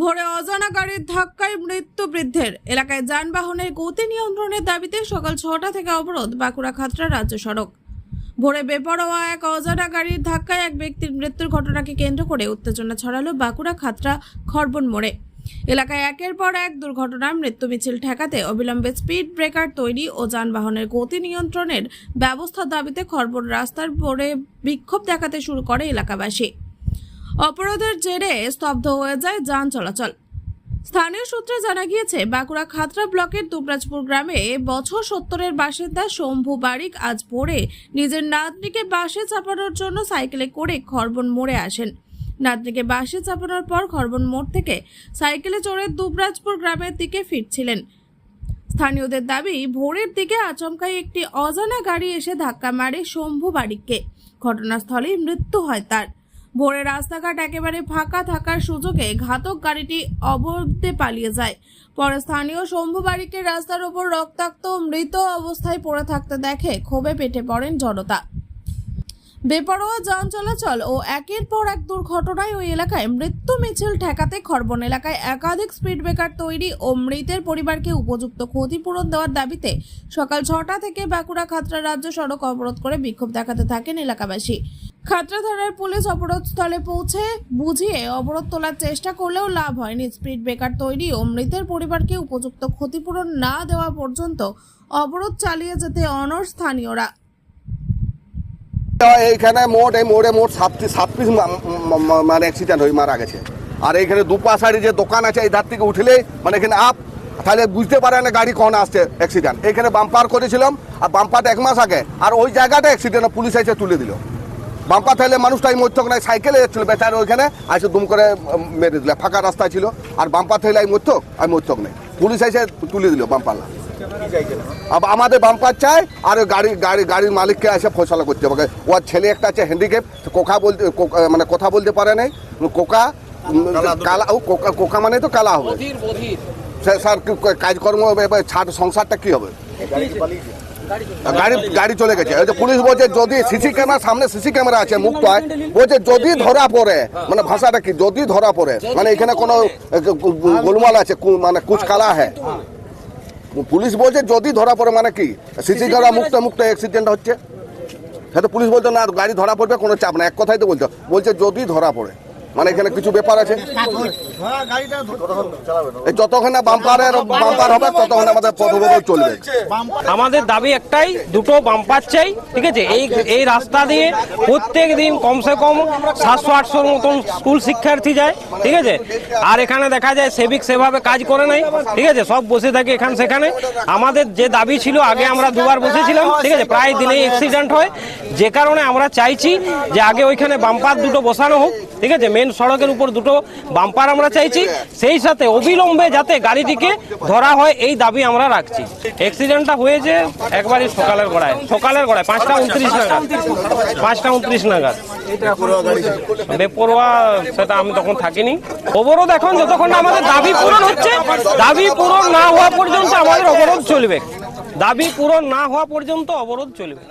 ভোরে অজানা গাড়ির ধাক্কায় মৃত্যু বৃদ্ধের। এলাকায় যানবাহনের গতি নিয়ন্ত্রণের দাবিতে সকাল ছটা থেকে অবরোধ বাঁকুড়া খাতড়া রাজ্য সড়ক। ভোরে বেপরোয়া এক অজানা গাড়ির ধাক্কায় এক ব্যক্তির মৃত্যুর ঘটনাকে কেন্দ্র করে উত্তেজনা ছড়ালো বাঁকুড়া খাতড়া খরবন মোড়ে। এলাকায় একের পর এক দুর্ঘটনার মৃত্যু মিছিল ঠেকাতে অবিলম্বে স্পিড ব্রেকার তৈরি ও যানবাহনের গতি নিয়ন্ত্রণের ব্যবস্থার দাবিতে খরবন রাস্তার পরে বিক্ষোভ দেখাতে শুরু করে এলাকাবাসী। অপরাধের জেরে স্তব্ধ হয়ে যায় যান চলাচল। স্থানীয় সূত্রে জানা গিয়েছে, বাঁকুড়া খাতড়া ব্লকের দুবরাজপুর গ্রামে বছর সত্তরের বাসিন্দা শম্ভু বারিক আজ ভোরে নিজের নাতনিকে বাসে চাপানোর জন্য সাইকেলে করে খরবন মোড়ে আসেন। নাতনিকে বাসে চাপানোর পর খরবন মোড় থেকে সাইকেলে চড়ে দুবরাজপুর গ্রামের দিকে ফিরছিলেন। স্থানীয়দের দাবি, ভোরের দিকে আচমকাই একটি অজানা গাড়ি এসে ধাক্কা মারে শম্ভু বারিককে। ঘটনাস্থলেই মৃত্যু হয় তার। ভোরে রাস্তাঘাট একেবারে ফাঁকা থাকার সুযোগে ঘাতক গাড়িটি অবরোধে পালিয়ে যায়। পরে স্থানীয় শম্ভু বারিককে রাস্তার ওপর রক্তাক্ত মৃত অবস্থায় পড়ে থাকতে দেখে ক্ষোভে পেটে পড়েন জনতা। বেপরোয়া যান চলাচল ও একের পর এক দুর্ঘটনায় ওই এলাকায় মৃত্যু মিছিল ঠেকাতে খরবন এলাকায় একাধিক স্পিড ব্রেকার তৈরি ও মৃতের পরিবারকে উপযুক্ত ক্ষতিপূরণ দেওয়ার দাবিতে সকাল ছটা থেকে বাঁকুড়া খাতড়া রাজ্য সড়ক অবরোধ করে বিক্ষোভ দেখাতে থাকেন এলাকাবাসী। খাতড়া থানার পুলিশ অবরোধস্থলে পৌঁছে বুঝিয়ে অবরোধ তোলার চেষ্টা করলেও লাভ হয়নি। স্পিড ব্রেকার তৈরি ও মৃতের পরিবারকে উপযুক্ত ক্ষতিপূরণ না দেওয়া পর্যন্ত অবরোধ চালিয়ে যেতে অনর স্থানীয়রা। এইখানে মোট, এই মোড়ে মোট সাত পিস সাত পিস মা- মা- মা- মানে অ্যাক্সিডেন্ট হয়ে মারা গেছে। আর এইখানে দুপাশারি যে দোকান আছে, এই ধার থেকে উঠলে মানে এখানে আপ, তাহলে বুঝতে পারে না গাড়ি কখন আসছে অ্যাক্সিডেন্ট এখানে বাম্পার করেছিলাম, আর বাম্পারটা এক মাস আগে, আর ওই জায়গাটা অ্যাক্সিডেন্ট পুলিশ এসে তুলে দিল। বাম্পার থাকলে মানুষটাই মধ্যক নাই সাইকেলে যাচ্ছিল বেচারে ওইখানে আসে দুম করে মেরে দিল ফাঁকা রাস্তা ছিল। আর বাম্পার থাকলে আমি মধ্যক আমি মধ্যক নেই। পুলিশ এসে তুলে দিল বাম্পার আমাদের বাম্পার চাই আর ওই গাড়ি গাড়ি গাড়ির মালিককে এসে ফসলা করতে হবে। ওর ছেলে একটা আছে হ্যান্ডিক্যাপ কোকা বলতে কোকা- মানে কথা বলতে পারে নাই। কোকা কালা ও কোকা কোকা মানে তো কালা হবে। স্যার স্যার কি- কি- কাজকর্ম এবার ছাড় সংসারটা কি হবে? গাড়ি গাড়ি চলে গেছে। ওই যে পুলিশ বলছে যদি সিসি ক্যামেরা সামনে সিসি ক্যামেরা আছে মুক্ত হয় বলছে যদি ধরা পড়ে মানে ভাষাটা কি? যদি ধরা পড়ে মানে এখানে কোনো গোলমাল আছে মানে কুচকালা হ্যাঁ। পুলিশ বলছে যদি ধরা পড়ে মানে কি? সিসি ক্যামেরা মুক্ত মুক্ত অ্যাক্সিডেন্ট হচ্ছে। সেটা পুলিশ বলতো না গাড়ি ধরা পড়বে কোনো চাপ না এক কথাই তো বলতো বলছে যদি ধরা পড়ে। মানে এখানে কিছু ব্যাপার আছে? যতক্ষণ বাম্পারের বাম্পার হবে, ততক্ষণ আমাদের পথবদল চলবে। আমাদের দাবি একটাই, দুটো বাম্পার চাই, ঠিক আছে? এই এই রাস্তা দিয়ে প্রত্যেক দিন কমসে কম সাতশো, আটশোর মতন স্কুল শিক্ষার্থী যায়, ঠিক আছে? আর এখানে দেখা যায় সেবিক সেভাবে কাজ করে নাই, ঠিক আছে? সব বসে থাকে এখানে সেখানে। আমাদের যে দাবি ছিল, আগে আমরা দুবার বসেছিলাম, ঠিক আছে? প্রায় দিনেই অ্যাক্সিডেন্ট হয়। যে কারণে আমরা চাইছি যে আগে ওইখানে বাম্পার দুটো বসানো হোক, ঠিক আছে? মেন সড়কের উপর দুটো বাম্পার আমরা চাইছি। সেই সাথে অবিলম্বে যাতে গাড়িটিকে ধরা হয়, এই দাবি আমরা রাখছি। অ্যাক্সিডেন্টটা হয়েছে একবারই সকালের গড়ায়। সকালের গড়ায়, পাঁচটা উনত্রিশ নাগাদ। পাঁচটা উনত্রিশ নাগাদ। বেপরোয়া, সেটা আমি তখন থাকিনি। অবরোধ এখন যতক্ষণ না আমাদের দাবি পূরণ হচ্ছে, দাবি পূরণ না হওয়া পর্যন্ত আমাদের অবরোধ চলবে। দাবি পূরণ না হওয়া পর্যন্ত অবরোধ চলবে।